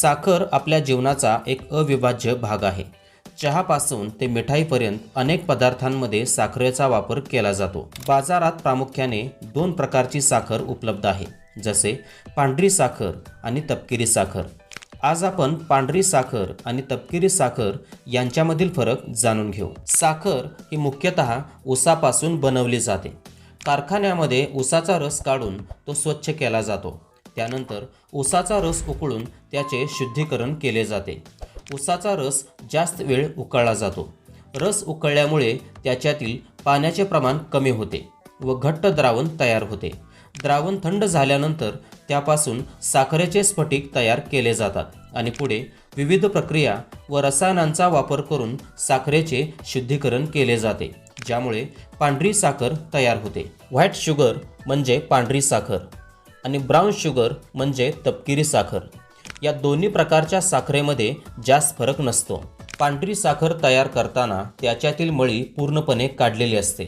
साखर आपल्या जीवनाचा एक अविभाज्य भाग आहे. चहापासून ते मिठाईपर्यंत अनेक पदार्थांमध्ये साखरेचा वापर केला जातो. बाजारात प्रामुख्याने दोन प्रकारची साखर उपलब्ध आहे जसे पांढरी साखर आणि तपकिरी साखर. आज आपण पांढरी साखर आणि तपकिरी साखर यांच्यामधील फरक जाणून घेऊ. साखर ही मुख्यतः ऊसापासून बनवली जाते. कारखान्यामध्ये ऊसाचा रस काढून तो स्वच्छ केला जातो. त्यानंतर ऊसाचा रस उकळून त्याचे शुद्धीकरण केले जाते. ऊसाचा रस जास्त वेळ उकळला जातो. रस उकळल्यामुळे त्याच्यातील पाण्याचे प्रमाण कमी होते व घट्ट द्रावण तयार होते. द्रावण थंड झाल्यानंतर त्यापासून साखरेचे स्फटिक तयार केले जातात आणि पुढे विविध प्रक्रिया व रसायनांचा वापर करून साखरेचे शुद्धीकरण केले जाते ज्यामुळे पांढरी साखर तयार होते. व्हाईट शुगर म्हणजे पांढरी साखर. आणि ब्राऊन शुगर म्हणजे तपकिरी साखर. या दोन्ही प्रकारच्या साखरेमध्ये जास्त फरक नसतो. पांढरी साखर तयार करताना त्याच्यातील मळी पूर्णपणे काढलेली असते.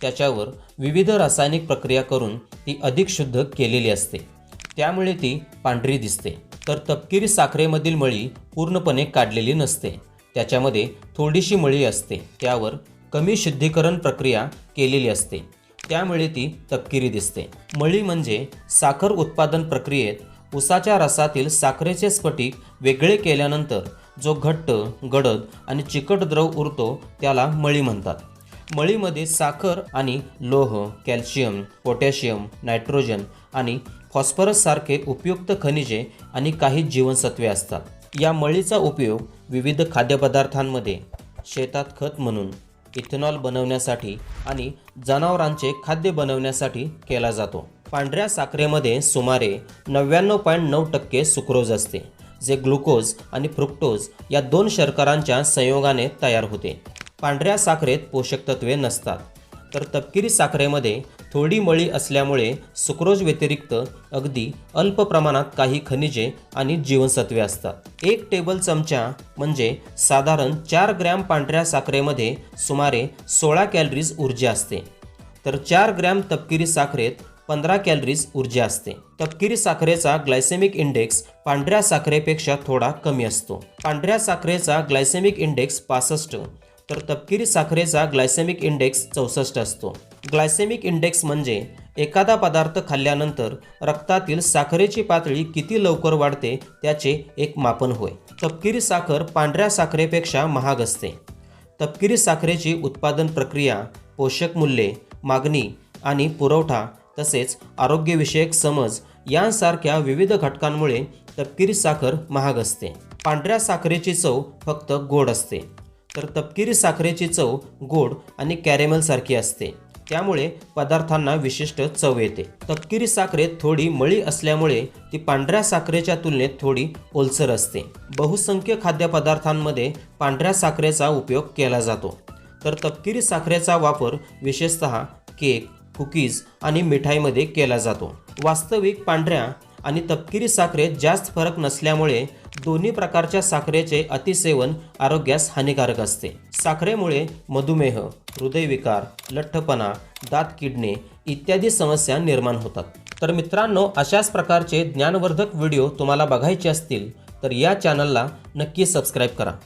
त्याच्यावर विविध रासायनिक प्रक्रिया करून ती अधिक शुद्ध केलेली असते. त्यामुळे ती पांढरी दिसते. तर तपकिरी साखरेमधील मळी पूर्णपणे काढलेली नसते. त्याच्यामध्ये थोडीशी मळी असते. त्यावर कमी शुद्धीकरण प्रक्रिया केलेली असते. त्यामुळे ती तपकिरी दिसते. मळी म्हणजे साखर उत्पादन प्रक्रियेत उसाच्या रसातील साखरेचे स्फटिक वेगळे केल्यानंतर जो घट्ट गडद आणि चिकट द्रव उरतो त्याला मळी म्हणतात. मळीमध्ये साखर आणि लोह कॅल्शियम पोटॅशियम नायट्रोजन आणि फॉस्फरस सारखे उपयुक्त खनिजे आणि काही जीवनसत्वे असतात. या मळीचा उपयोग विविध खाद्यपदार्थांमध्ये शेतात खत म्हणून इथेनॉल बनवण्यासाठी आणि जनावरांचे खाद्य बनवण्यासाठी केला जातो. पांढऱ्या साखरेमध्ये सुमारे नव्याण्णव पॉईंट नऊ टक्के सुक्रोज असते जे ग्लुकोज आणि फ्रुक्टोज या दोन शर्करांच्या संयोगाने तयार होते. पांढऱ्या साखरेत पोषक तत्वे नसतात. तर तपकिरी साखरेमध्ये थोडी मळी असल्यामुळे सुक्रोज व्यतिरिक्त अगदी अल्प प्रमाणात काही खनिजे आणि जीवनसत्वे असतात. एक टेबल चमचा म्हणजे साधारण चार ग्रॅम पांढऱ्या साखरेमध्ये सुमारे सोळा कॅलरीज ऊर्जा असते. तर चार ग्रॅम तपकिरी साखरेत पंधरा कॅलरीज ऊर्जा असते. तपकिरी साखरेचा ग्लायसेमिक इंडेक्स पांढऱ्या साखरेपेक्षा थोडा कमी असतो. पांढऱ्या साखरेचा ग्लायसेमिक इंडेक्स पासष्ट तर तपकिरी साखरेचा ग्लायसेमिक इंडेक्स चौसष्ट असतो. ग्लायसेमिक इंडेक्स म्हणजे एखादा पदार्थ खाल्ल्यानंतर रक्तातील साखरेची पातळी किती लवकर वाढते त्याचे एक मापन होय. तपकिरी साखर पांढऱ्या साखरेपेक्षा महाग असते. तपकिरी साखरेची उत्पादन प्रक्रिया पोषक मूल्ये मागणी आणि पुरवठा तसेच आरोग्यविषयक समज यांसारख्या विविध घटकांमुळे तपकिरी साखर महाग असते. पांढऱ्या साखरेची चव फक्त गोड असते. तर तपकिरी साखरेची चव गोड आणि कॅरेमलसारखी असते. त्यामुळे पदार्थांना विशिष्ट चव येते. तपकिरी साखरेत थोडी मळी असल्यामुळे ती पांढऱ्या साखरेच्या तुलनेत थोडी ओलसर असते. बहुसंख्य खाद्यपदार्थांमध्ये पांढऱ्या साखरेचा उपयोग केला जातो. तर तपकिरी साखरेचा वापर विशेषतः केक कुकीज आणि मिठाईमध्ये केला जातो. वास्तविक पांढऱ्या आणि तपकिरी साखरेत जास्त फरक नसल्यामुळे दोन्ही प्रकारच्या साखरेचे अतिसेवन आरोग्यास हानिकारक असते. साखरेमुळे मधुमेह हृदयविकार लठ्ठपणा दात किडणे इत्यादी समस्या निर्माण होतात. तर मित्रांनो अशाच प्रकारचे ज्ञानवर्धक व्हिडिओ तुम्हाला बघायचे असतील तर या चॅनलला नक्की सबस्क्राईब करा.